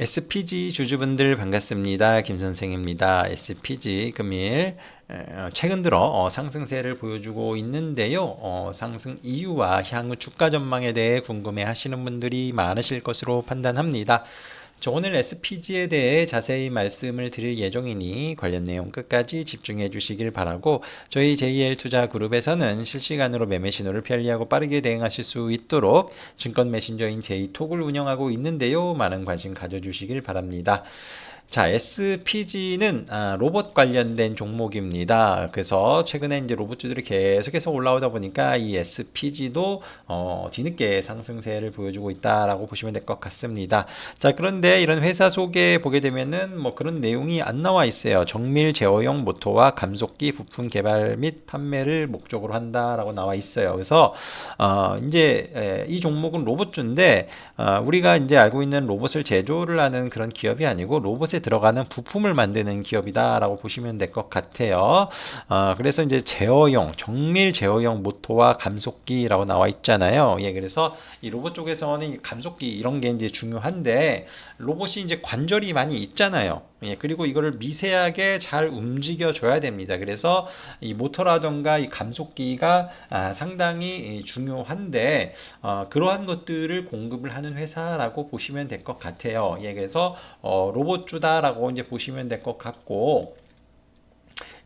SPG 주주분들 반갑습니다. 김 선생입니다. SPG 금일 어, 최근 들어 어, 상승세를 보여주고 있는데요. 어, 상승 이유와 향후 주가 전망에 대해 궁금해 하시는 분들이 많으실 것으로 판단합니다. 저 오늘 SPG에 대해 자세히 말씀을 드릴 예정이니 관련 내용 끝까지 집중해 주시길 바라고 저희 JL 투자 그룹에서는 실시간으로 매매 신호를 편리하고 빠르게 대응하실 수 있도록 증권 메신저인 제이톡을 운영하고 있는데요. 많은 관심 가져주시길 바랍니다. 자, SPG는 아, 로봇 관련된 종목입니다. 그래서 최근에 이제 로봇주들이 계속해서 올라오다 보니까 이 SPG도 어, 뒤늦게 상승세를 보여주고 있다라고 보시면 될 것 같습니다. 자, 그런데 이런 회사 소개 보게 되면은 뭐 그런 내용이 안 나와 있어요. 정밀 제어용 모터와 감속기 부품 개발 및 판매를 목적으로 한다라고 나와 있어요. 그래서 어, 이제 에, 이 종목은 로봇주인데 어, 우리가 이제 알고 있는 로봇을 제조를 하는 그런 기업이 아니고 로봇에 들어가는 부품을 만드는 기업이다라고 보시면 될 것 같아요. 어, 그래서 이제 제어용, 정밀 제어용 모터와 감속기라고 나와 있잖아요. 예, 그래서 이 로봇 쪽에서는 이 감속기 이런 게 이제 중요한데 로봇이 이제 관절이 많이 있잖아요. 예, 그리고 이거를 미세하게 잘 움직여 줘야 됩니다. 그래서 이 모터라던가 이 감속기가 아, 상당히 중요한데 어, 그러한 것들을 공급을 하는 회사라고 보시면 될 것 같아요. 예, 그래서 어, 로봇주다라고 이제 보시면 될 것 같고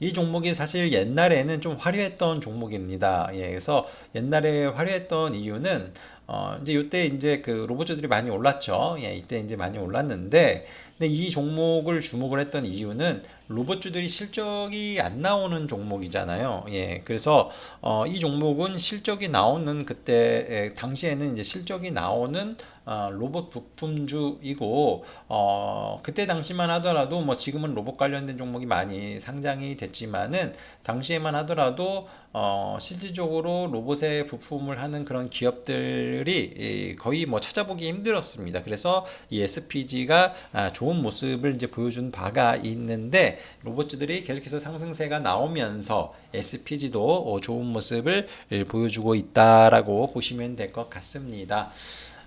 이 종목이 사실 옛날에는 좀 화려했던 종목입니다. 예, 그래서 옛날에 화려했던 이유는 어, 이제 이때 이제 그 로봇주들이 많이 올랐죠. 예, 이때 이제 많이 올랐는데 근데 이 종목을 주목을 했던 이유는 로봇주들이 실적이 안 나오는 종목이잖아요. 예, 그래서 어, 이 종목은 실적이 나오는 그때 에, 당시에는 이제 실적이 나오는 어, 로봇 부품주이고 어, 그때 당시만 하더라도 뭐 지금은 로봇 관련된 종목이 많이 상장이 됐지만은 당시에만 하더라도 어, 실질적으로 로봇의 부품을 하는 그런 기업들이 거의 뭐 찾아보기 힘들었습니다. 그래서 이 SPG가 아, 좋은 모습을 이제 보여준 바가 있는데 로봇들이 계속해서 상승세가 나오면서 SPG도 어, 좋은 모습을 보여주고 있다라고 보시면 될 것 같습니다.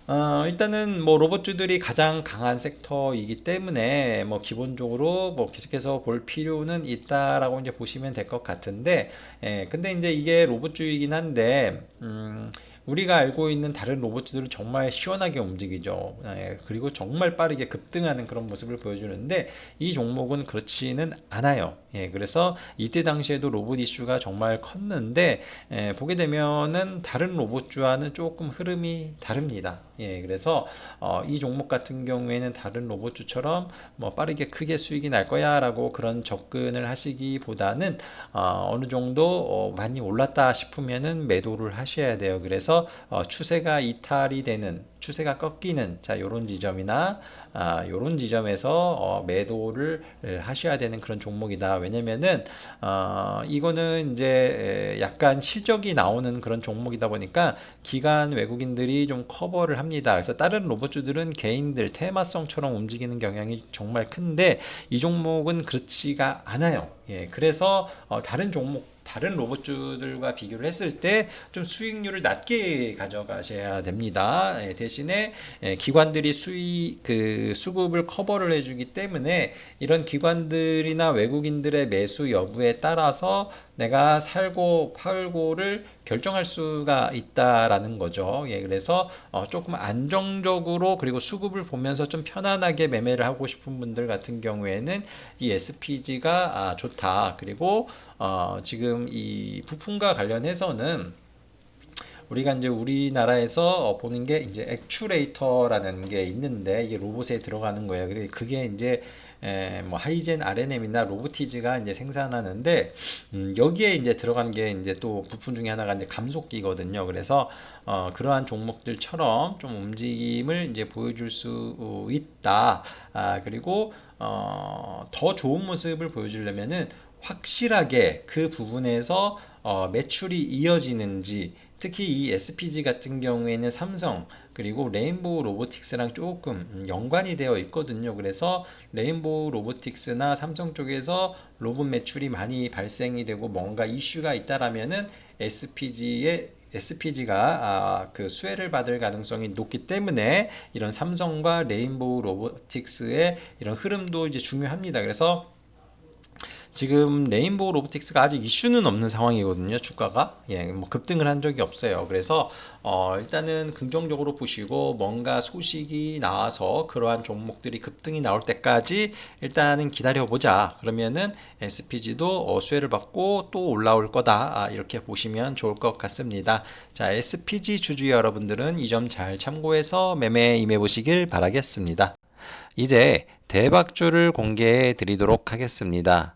어, 일단은 뭐 로봇주들이 가장 강한 섹터이기 때문에 뭐 기본적으로 뭐 계속해서 볼 필요는 있다라고 이제 보시면 될 것 같은데, 예, 근데 이제 이게 로봇주이긴 한데, 음, 우리가 알고 있는 다른 로봇들은 정말 시원하게 움직이죠. 예, 그리고 정말 빠르게 급등하는 그런 모습을 보여주는데 이 종목은 그렇지는 않아요. 예, 그래서 이때 당시에도 로봇 이슈가 정말 컸는데 예, 보게 되면은 다른 로봇주와는 조금 흐름이 다릅니다. 예, 그래서 어, 이 종목 같은 경우에는 다른 로봇주처럼 뭐 빠르게 크게 수익이 날 거야라고 그런 접근을 하시기보다는 어, 어느 정도 어, 많이 올랐다 싶으면은 매도를 하셔야 돼요. 그래서 어, 추세가 이탈이 되는 추세가 꺾이는 자 요런 지점이나 아, 요런 지점에서 어, 매도를 하셔야 되는 그런 종목이다. 왜냐면은 어, 이거는 이제 약간 실적이 나오는 그런 종목이다 보니까 기관 외국인들이 좀 커버를 합니다. 그래서 다른 로봇주들은 개인들 테마성처럼 움직이는 경향이 정말 큰데 이 종목은 그렇지가 않아요. 예, 그래서 어, 다른 종목 다른 로봇주들과 비교를 했을 때 좀 수익률을 낮게 가져가셔야 됩니다. 예, 대신에 예, 기관들이 수익 그 수급을 커버를 해주기 때문에 이런 기관들이나 외국인들의 매수 여부에 따라서 내가 살고 팔고를 결정할 수가 있다라는 거죠. 예, 그래서 어, 조금 안정적으로 그리고 수급을 보면서 좀 편안하게 매매를 하고 싶은 분들 같은 경우에는 이 SPG가 아, 좋다. 그리고 어, 지금 이 부품과 관련해서는 우리가 이제 우리나라에서 보는 게 이제 액추레이터라는 게 있는데 이게 로봇에 들어가는 거예요. 근데 그게 이제 에, 뭐 하이젠 RNM이나 로보티즈가 이제 생산하는데 음, 여기에 이제 들어간 게 이제 또 부품 중에 하나가 이제 감속기거든요. 그래서 어, 그러한 종목들처럼 좀 움직임을 이제 보여줄 수 있다. 아, 그리고 어, 더 좋은 모습을 보여주려면은 확실하게 그 부분에서 어, 매출이 이어지는지 특히 이 SPG 같은 경우에는 삼성 그리고 레인보우 로보틱스랑 조금 음, 연관이 되어 있거든요. 그래서 레인보우 로보틱스나 삼성 쪽에서 로봇 매출이 많이 발생이 되고 뭔가 이슈가 있다라면은 SPG의 SPG가 아, 그 수혜를 받을 가능성이 높기 때문에 이런 삼성과 레인보우 로보틱스의 이런 흐름도 이제 중요합니다. 그래서 지금 레인보우 로보틱스가 아직 이슈는 없는 상황이거든요. 주가가 예, 뭐 급등을 한 적이 없어요. 그래서 어, 일단은 긍정적으로 보시고 뭔가 소식이 나와서 그러한 종목들이 급등이 나올 때까지 일단은 기다려 보자. 그러면은 SPG도 어, 수혜를 받고 또 올라올 거다. 아, 이렇게 보시면 좋을 것 같습니다. 자, SPG 주주 여러분들은 이 점 잘 참고해서 매매 임해 보시길 바라겠습니다. 이제 대박주를 공개해 드리도록 하겠습니다.